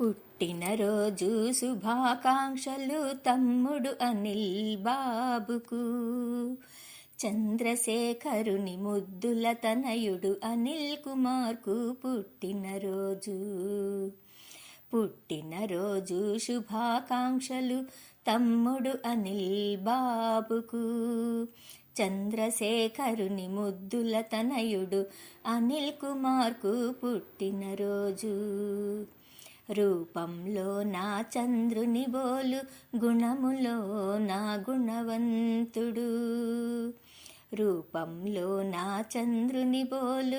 పుట్టినరోజు శుభాకాంక్షలు తమ్ముడు అనిల్ బాబుకు. చంద్రశేఖరుని ముద్దుల తనయుడు అనిల్ కుమార్కు పుట్టినరోజు. పుట్టినరోజు శుభాకాంక్షలు తమ్ముడు అనిల్ బాబుకు. చంద్రశేఖరుని ముద్దుల తనయుడు అనిల్ కుమార్కు పుట్టినరోజు. రూపంలో నా చంద్రుని బోలు గుణములో నా గుణవంతుడు. రూపంలో నా చంద్రుని బోలు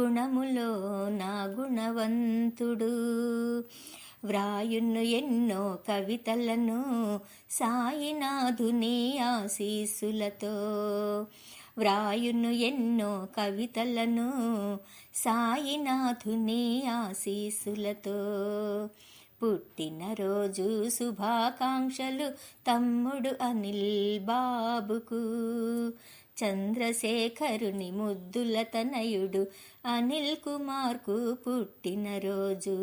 గుణములో నా గుణవంతుడు. వ్రాయును ఎన్నో కవితలను సాయినాథుని ఆశీస్సులతో వ్రాయును ఎన్నో కవితలను సాయినాథుని ఆశీస్సులతో. పుట్టినరోజు శుభాకాంక్షలు తమ్ముడు అనిల్ బాబుకు. చంద్రశేఖరుని ముద్దుల తనయుడు అనిల్ కుమార్కు పుట్టినరోజు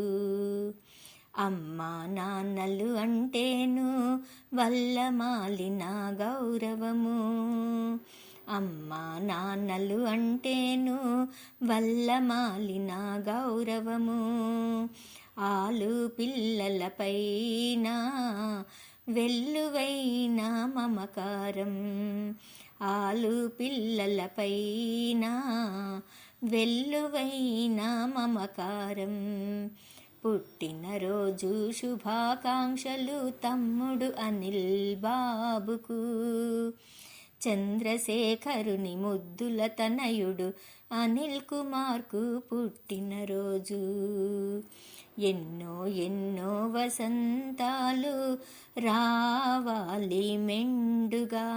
అమ్మా నాన్నలు అంటేను వల్ల మాలిన గౌరవము. అమ్మా నాన్నలు అంటేను వల్లమాలిన గౌరవము. ఆలు పిల్లలపైన వెల్లువైన మమకారం. ఆలు పిల్లలపైన వెల్లువైన మమకారం. పుట్టినరోజు శుభాకాంక్షలు తమ్ముడు అనిల్ బాబుకు. చంద్రశేఖరుని ముద్దుల తనయుడు అనిల్ కుమార్కు పుట్టినరోజు ఎన్నో ఎన్నో వసంతాలు రావాలి మెండుగా.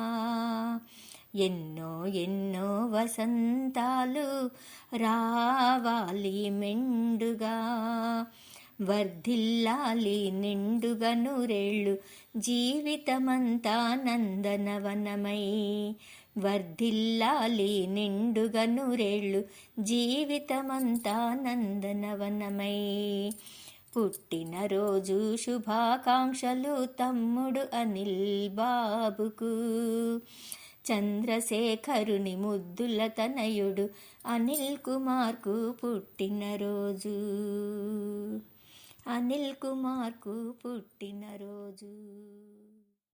ఎన్నో ఎన్నో వసంతాలు రావాలి మెండుగా. వర్ధిల్లాలి నిండుగా నూరేళ్ళు జీవితమంతా నందనవనమై వర్ధిల్లాలి నిండుగా నూరేళ్ళు జీవితమంతా నందనవనమై పుట్టినరోజు శుభాకాంక్షలు తమ్ముడు అనిల్ బాబుకు. చంద్రశేఖరుని ముద్దుల తనయుడు అనిల్ కుమార్కు పుట్టినరోజు అనిల్ కుమార్కు పుట్టినరోజు